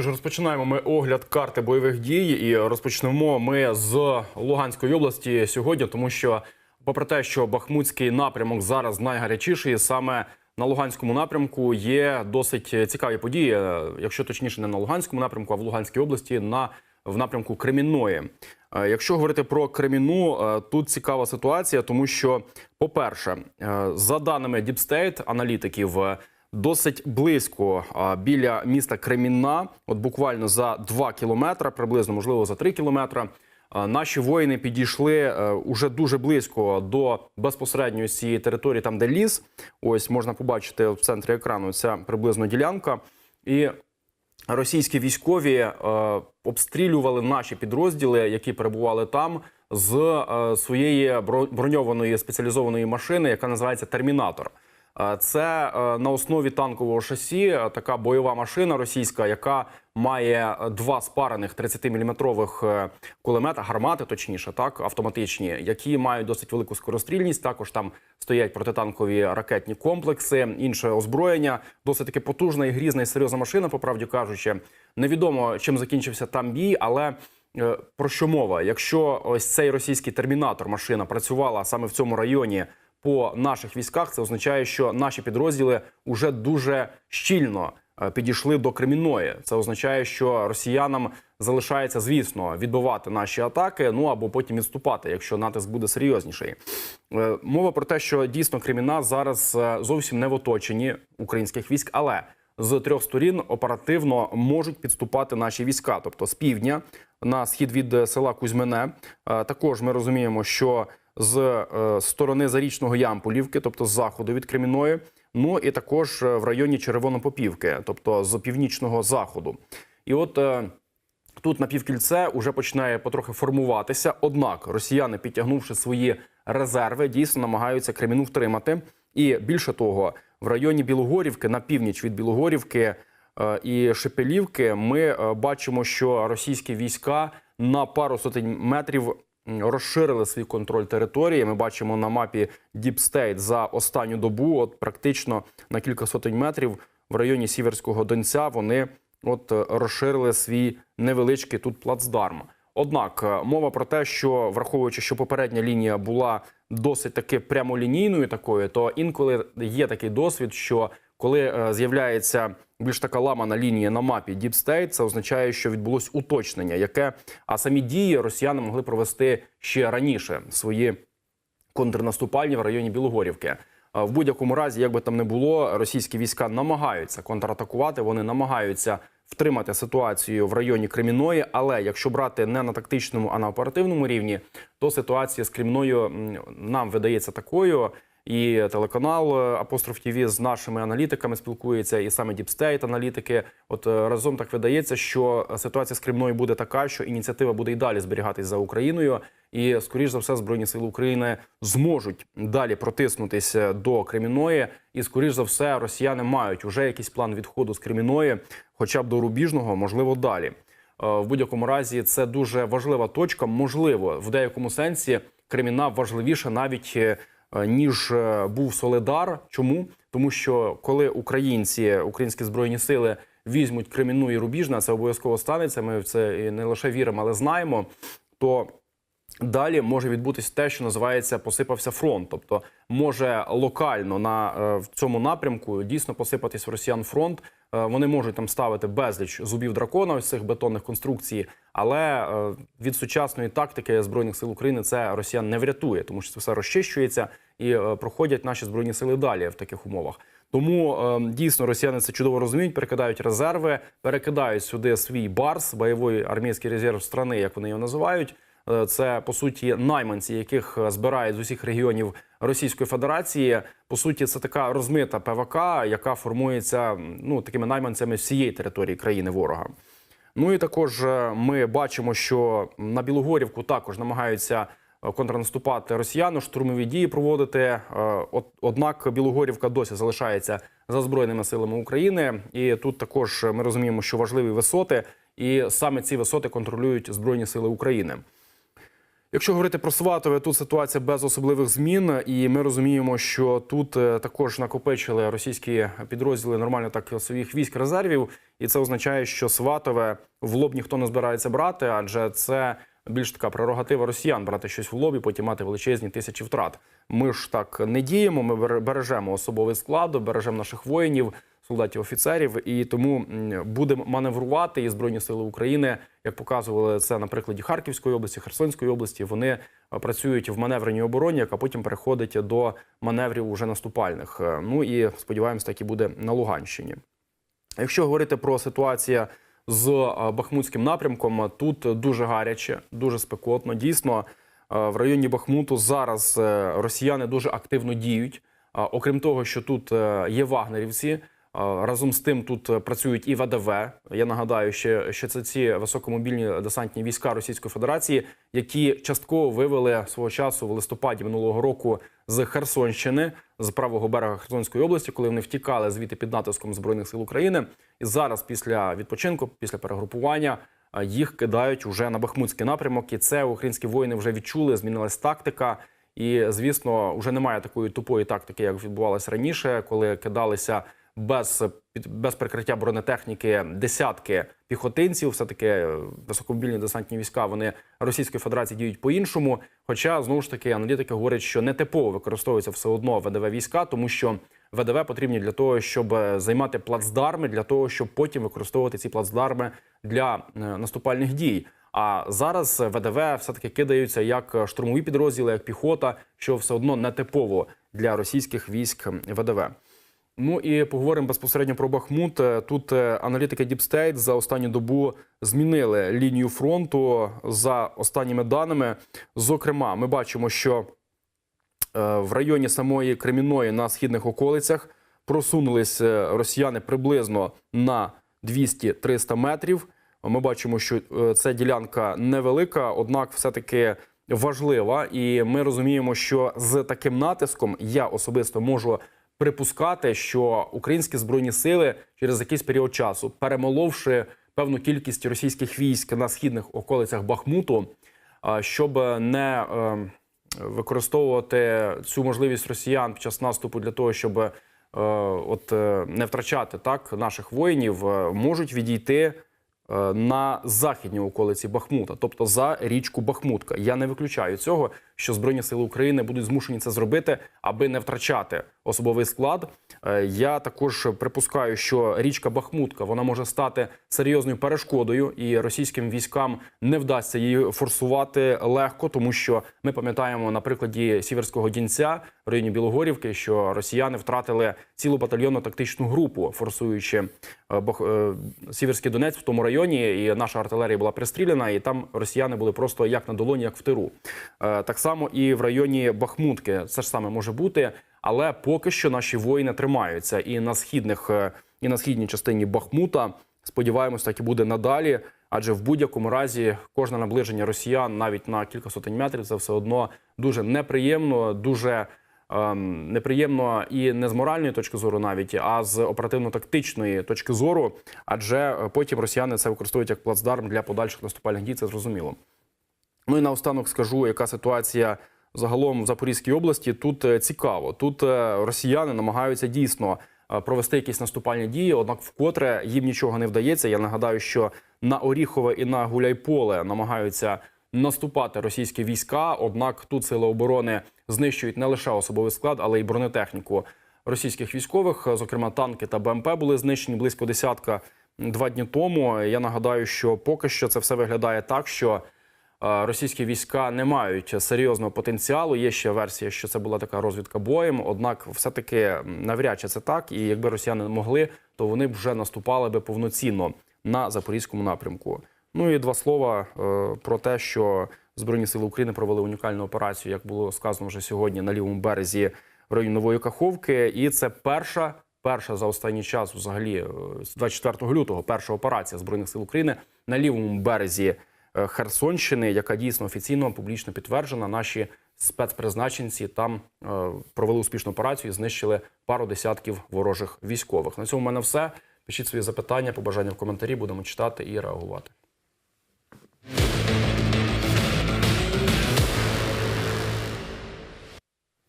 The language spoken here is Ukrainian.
Що ж, розпочинаємо ми огляд карти бойових дій і розпочнемо ми з Луганської області сьогодні, тому що, попри те, що Бахмутський напрямок зараз найгарячіший, саме на Луганському напрямку є досить цікаві події, якщо точніше, не на Луганському напрямку, а в Луганській області на в напрямку Кремінної. Е, Якщо говорити про Креміну, е, тут цікава ситуація, тому що, по-перше, е, за даними State аналітиків, досить близько біля міста Кремінна, от буквально за 2 кілометри, приблизно, можливо, за 3 кілометри. Наші воїни підійшли е, уже дуже близько до безпосередньо цієї території, там де ліс. Ось можна побачити в центрі екрану ця приблизно ділянка. І російські військові е, обстрілювали наші підрозділи, які перебували там, з е, своєї бро- броньованої спеціалізованої машини, яка називається Термінатор. Е, Це е, на основі танкового шасі е, така бойова машина російська, яка має два спарених 30-мм е, кулемета, гармати, точніше, так автоматичні, які мають досить велику скорострільність. Також там стоять протитанкові ракетні комплекси, інше озброєння. Досить таки потужна і грізна і серйозна машина, по правді кажучи. Невідомо чим закінчився там бій, але про що мова? Якщо ось цей російський термінатор машина працювала саме в цьому районі по наших військах, це означає, що наші підрозділи вже дуже щільно е, підійшли до Кремінної. Це означає, що росіянам залишається, звісно, відбивати наші атаки, ну або потім відступати, якщо натиск буде серйозніший. Е, Мова про те, що дійсно Креміна зараз е, зовсім не в оточенні українських військ, але з трьох сторін оперативно можуть підступати наші війська, тобто з півдня на схід від села Кузьмене. Е, Також ми розуміємо, що з е, сторони зарічного Ямполівки, тобто з заходу від Креміної, ну і також е, в районі Червонопопівки, тобто з північного заходу. І от е, Тут на півкільце вже починає потрохи формуватися. Однак росіяни, підтягнувши свої резерви, дійсно намагаються Креміну втримати. І більше того, в районі Білогорівки, на північ від Білогорівки і Шепелівки, ми бачимо, що російські війська на пару сотень метрів розширили свій контроль території. Ми бачимо на мапі State за останню добу, от практично на кілька сотень метрів в районі Сіверського Донця вони от розширили свій невеличкий тут плацдарм. Однак е, мова про те, що враховуючи, що попередня лінія була досить таки прямолінійною такою, то інколи є такий досвід, що коли е, з'являється більш така ламана лінія на мапі Deep State, це означає, що відбулось уточнення, яке а самі дії росіяни могли провести ще раніше свої контрнаступальні в районі Білогорівки. Е, В будь-якому разі, як би там не було, російські війська намагаються контратакувати. Вони намагаються втримати ситуацію в районі Креміної. Але якщо брати не на тактичному, а на оперативному рівні, то ситуація з Креміною нам видається такою. І телеканал е, Апостроф ТВ з нашими аналітиками спілкується, і саме Діпстейт аналітики. От е, разом так видається, що ситуація з Кремною буде така, що ініціатива буде і далі зберігатись за Україною, і скоріш за все, збройні сили України зможуть далі протиснутися до Креміної, і скоріш за все, росіяни мають уже якийсь план відходу з Креміної, хоча б до рубіжного, можливо, далі. Е, В будь-якому разі це дуже важлива точка. Можливо, в деякому сенсі Креміна важливіша навіть е, ніж е, був Соледар. Чому? Тому що коли українці, українські збройні сили візьмуть Кремінну і Рубіжна, це обов'язково станеться. Ми в це не лише віримо, але знаємо. То Далі може відбутися те, що називається посипався фронт, тобто може локально на е, в цьому напрямку дійсно посипатись в росіян фронт. Е, Вони можуть там ставити безліч зубів дракона, ось цих бетонних конструкцій, але е, від сучасної тактики збройних сил України це росіян не врятує, тому що це все розчищується і проходять наші збройні сили далі в таких умовах. Тому дійсно росіяни це чудово розуміють, перекидають резерви, перекидають сюди свій барс, бойовий армійський резерв страни, як вони його називають. Е, Це по суті найманці, яких е, збирають з усіх регіонів Російської Федерації. По суті, це така розмита ПВК, яка формується ну такими найманцями всієї території країни ворога. Ну і також е, ми бачимо, що на Білогорівку також намагаються контрнаступати росіяни, штурмові дії проводити. Однак Білогорівка досі залишається за збройними силами України, і тут також ми розуміємо, що важливі висоти, і саме ці висоти контролюють збройні сили України. Якщо говорити про Сватове, тут ситуація без особливих змін, і ми розуміємо, що тут е, також накопичили російські підрозділи нормально так своїх військ резервів, і це означає, що Сватове в лоб ніхто не збирається брати, адже це більш така прерогатива росіян брати щось в лоб і потім мати величезні тисячі втрат. Ми ж так не діємо. Ми бережемо особовий склад, бережемо наших воїнів, солдатів, офіцерів, і тому м, будемо маневрувати і збройні сили України, як показували це на прикладі Харківської області, Херсонської області. Вони е, працюють в маневреній обороні, яка потім переходить до маневрів уже наступальних. Е, Ну і сподіваємось, так і буде на Луганщині. Якщо говорити про ситуацію з е, Бахмутським напрямком, тут дуже гаряче, дуже спекотно. Дійсно, в районі Бахмуту зараз росіяни дуже активно діють. Окрім того, що тут є вагнерівці. Разом з тим тут е, працюють і ВДВ. Я нагадаю, ще що це ці високомобільні десантні війська Російської Федерації, які частково вивели свого часу в листопаді минулого року з Херсонщини, з правого берега Херсонської області, коли вони втікали звідти під натиском збройних сил України. І зараз, після відпочинку, після перегрупування, їх кидають уже на Бахмутський напрямок. І це українські воїни вже відчули. Змінилась тактика. І звісно, вже немає такої тупої тактики, як відбувалося раніше, коли кидалися без без прикриття бронетехніки десятки піхотинців. Все таки е, високомобільні десантні війська вони Російської Федерації діють по-іншому. Хоча знову ж таки аналітики говорять, що не типово використовуються все одно ВДВ війська, тому що ВДВ потрібні для того, щоб е, займати плацдарми, для того, щоб потім використовувати ці плацдарми для е, наступальних дій. А зараз ВДВ все таки кидаються як штурмові підрозділи, як піхота, що все одно не типово для російських військ ВДВ. Ну і поговоримо безпосередньо про Бахмут. Е, Тут е, аналітики State за останню добу змінили лінію фронту за останніми даними. Зокрема, ми бачимо, що е, в районі самої Креміної на східних околицях просунулись росіяни приблизно на 200-300 метрів. Ми бачимо, що ця ділянка невелика, однак все-таки важлива. І ми розуміємо, що з таким натиском я особисто можу припускати, що українські збройні сили через якийсь період часу, перемоловши певну кількість російських військ на східних околицях Бахмуту, щоб не е, використовувати цю можливість росіян під час наступу для того, щоб е, от е, не втрачати так наших воїнів, можуть відійти на західні околиці Бахмута, тобто за річку Бахмутка. Я не виключаю цього, що Збройні сили України будуть змушені це зробити, аби не втрачати особовий склад. Е, Я також припускаю, що річка Бахмутка вона може стати серйозною перешкодою, і російським військам не вдасться її форсувати легко, тому що ми пам'ятаємо на прикладі Сіверського Дінця в районі Білогорівки, що росіяни втратили цілу батальйонну тактичну групу, форсуючи е, е, Сіверський Донець в тому районі, і наша артилерія була пристріляна, і там росіяни були просто як на долоні, як в тиру. Так само і в районі Бахмутки це ж саме може бути, але поки що наші воїни тримаються і на східних, е, і на східній частині Бахмута. Сподіваємось, так і буде надалі. Адже в будь-якому разі кожне наближення росіян навіть на кілька сотень метрів це все одно дуже неприємно, дуже ем, неприємно і не з моральної точки зору, навіть а з оперативно-тактичної точки зору. Адже е, потім росіяни це використовують як плацдарм для подальших наступальних дій. Це зрозуміло. Ну і наостанок скажу, яка ситуація загалом в Запорізькій області. Тут е, цікаво. Тут е, росіяни намагаються дійсно е, провести якісь наступальні дії, однак вкотре їм нічого не вдається. Я нагадаю, що на Оріхове і на Гуляйполе намагаються наступати російські війська. Однак тут сили оборони знищують не лише особовий склад, але й бронетехніку російських військових. Зокрема, танки та БМП були знищені близько десятка два дні тому. Я нагадаю, що поки що це все виглядає так, що російські війська не мають серйозного потенціалу. Є ще версія, що це була така розвідка боєм. Однак, все-таки навряд чи це так. І якби росіяни могли, то вони б вже наступали би повноцінно на запорізькому напрямку. Ну і два слова е, про те, що Збройні сили України провели унікальну операцію, як було сказано вже сьогодні на лівому березі в районі Нової Каховки. І це перша, перша за останній час, взагалі, е, з 24 лютого, перша операція збройних сил України на лівому березі е, Е, Херсонщини, яка дійсно офіційно публічно підтверджена, наші спецпризначенці там е, провели успішну операцію і знищили пару десятків ворожих військових. На цьому в мене все. Пишіть свої запитання, побажання в коментарі. Будемо читати і реагувати.